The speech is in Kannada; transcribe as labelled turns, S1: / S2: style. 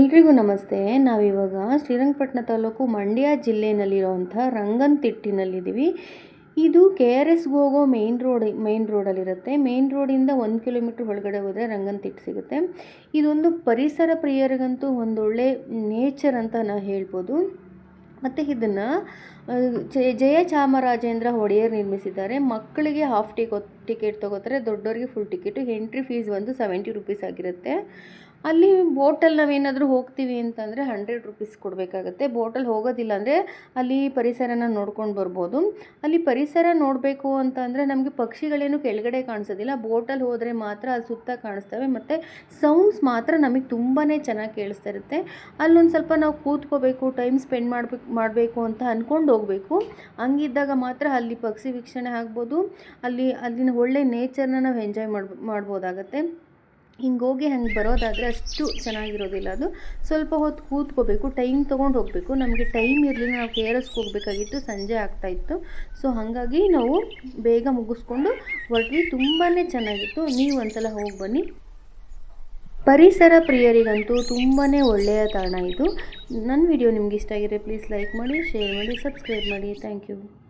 S1: ಎಲ್ರಿಗೂ ನಮಸ್ತೆ. ನಾವಿವಾಗ ಶ್ರೀರಂಗಪಟ್ಟಣ ತಾಲೂಕು ಮಂಡ್ಯ ಜಿಲ್ಲೆಯಲ್ಲಿರುವಂಥ ರಂಗನತಿಟ್ಟಿನಲ್ಲಿದ್ದೀವಿ. ಇದು ಕೆ ಆರ್ ಎಸ್ಗೆ ಹೋಗೋ ಮೇನ್ ರೋಡ್, ಮೇನ್ ರೋಡಲ್ಲಿರುತ್ತೆ. ಮೇನ್ ರೋಡಿಂದ ಒಂದು ಕಿಲೋಮೀಟ್ರ್ ಒಳಗಡೆ ಹೋದರೆ ರಂಗನತಿಟ್ಟು ಸಿಗುತ್ತೆ. ಇದೊಂದು ಪರಿಸರ ಪ್ರಿಯರಿಗಂತೂ ಒಂದೊಳ್ಳೆ ನೇಚರ್ ಅಂತ ನಾವು ಹೇಳ್ಬೋದು. ಮತ್ತು ಇದನ್ನು ಜಯ ಚಾಮರಾಜೇಂದ್ರ ಒಡೆಯರ್ ನಿರ್ಮಿಸಿದ್ದಾರೆ. ಮಕ್ಕಳಿಗೆ ಹಾಫ್ ಟಿಕೋ ಟಿಕೆಟ್ ತೊಗೋತಾರೆ. ದೊಡ್ಡವರಿಗೆ ಫುಲ್ ಟಿಕೆಟು. ಎಂಟ್ರಿ ಫೀಸ್ ಒಂದು ಸೆವೆಂಟಿ ರುಪೀಸ್ ಆಗಿರುತ್ತೆ. ಅಲ್ಲಿ ಬೋಟಲ್ಲಿ ನಾವೇನಾದರೂ ಹೋಗ್ತೀವಿ ಅಂತಂದರೆ ಹಂಡ್ರೆಡ್ ರುಪೀಸ್ ಕೊಡಬೇಕಾಗತ್ತೆ. ಬೋಟಲ್ಲಿ ಹೋಗೋದಿಲ್ಲ ಅಂದರೆ ಅಲ್ಲಿ ಪರಿಸರನ ನೋಡ್ಕೊಂಡು ಬರ್ಬೋದು. ಅಲ್ಲಿ ಪರಿಸರ ನೋಡಬೇಕು ಅಂತಂದರೆ ನಮಗೆ ಪಕ್ಷಿಗಳೇನು ಕೆಳಗಡೆ ಕಾಣಿಸೋದಿಲ್ಲ. ಬೋಟಲ್ಲಿ ಹೋದರೆ ಮಾತ್ರ ಅಲ್ಲಿ ಸುತ್ತ ಕಾಣಿಸ್ತವೆ ಮತ್ತು ಸೌಂಡ್ಸ್ ಮಾತ್ರ ನಮಗೆ ತುಂಬಾ ಚೆನ್ನಾಗಿ ಕೇಳಿಸ್ತಾ ಇರುತ್ತೆ. ಅಲ್ಲೊಂದು ಸ್ವಲ್ಪ ನಾವು ಕೂತ್ಕೋಬೇಕು ಟೈಮ್ ಸ್ಪೆಂಡ್ ಮಾಡಬೇಕು ಮಾಡಬೇಕು ಅಂತ ಅಂದ್ಕೊಂಡು ಹೋಗಬೇಕು. ಹಂಗಿದ್ದಾಗ ಮಾತ್ರ ಅಲ್ಲಿ ಪಕ್ಷಿ ವೀಕ್ಷಣೆ ಆಗ್ಬೋದು. ಅಲ್ಲಿ, ಅಲ್ಲಿನ ಒಳ್ಳೆ ನೇಚರ್ನ ನಾವು ಎಂಜಾಯ್ ಮಾಡ್ಬೋ, ಮಾಡ್ಬೋದಾಗತ್ತೆ. ಹಿಂಗೆ ಹೋಗಿ ಬರೋದಾದರೆ ಅಷ್ಟು ಚೆನ್ನಾಗಿರೋದಿಲ್ಲ ಅದು. ಸ್ವಲ್ಪ ಹೊತ್ತು ಕೂತ್ಕೋಬೇಕು, ಟೈಮ್ ತೊಗೊಂಡು ಹೋಗಬೇಕು. ನಮಗೆ ಟೈಮ್ ಇರಲಿಲ್ಲ, ನಾವು ಕೆ ಎಸ್ಗೆ ಹೋಗಬೇಕಾಗಿತ್ತು, ಸಂಜೆ ಆಗ್ತಾಯಿತ್ತು ಸೊ, ಹಾಗಾಗಿ ನಾವು ಬೇಗ ಮುಗಿಸ್ಕೊಂಡು ಹೊರಟ್ವಿ. ತುಂಬಾ ಚೆನ್ನಾಗಿತ್ತು. ನೀವು ಒಂದ್ಸಲ ಹೋಗಿ ಬನ್ನಿ. ಪರಿಸರ ಪ್ರಿಯರಿಗಂತೂ ತುಂಬಾ ಒಳ್ಳೆಯ ತಾಣ ಇದು. ನನ್ನ ವಿಡಿಯೋ ನಿಮ್ಗೆ ಇಷ್ಟ ಆಗಿದೆ ಪ್ಲೀಸ್ ಲೈಕ್ ಮಾಡಿ, ಶೇರ್ ಮಾಡಿ, ಸಬ್ಸ್ಕ್ರೈಬ್ ಮಾಡಿ. Thank you.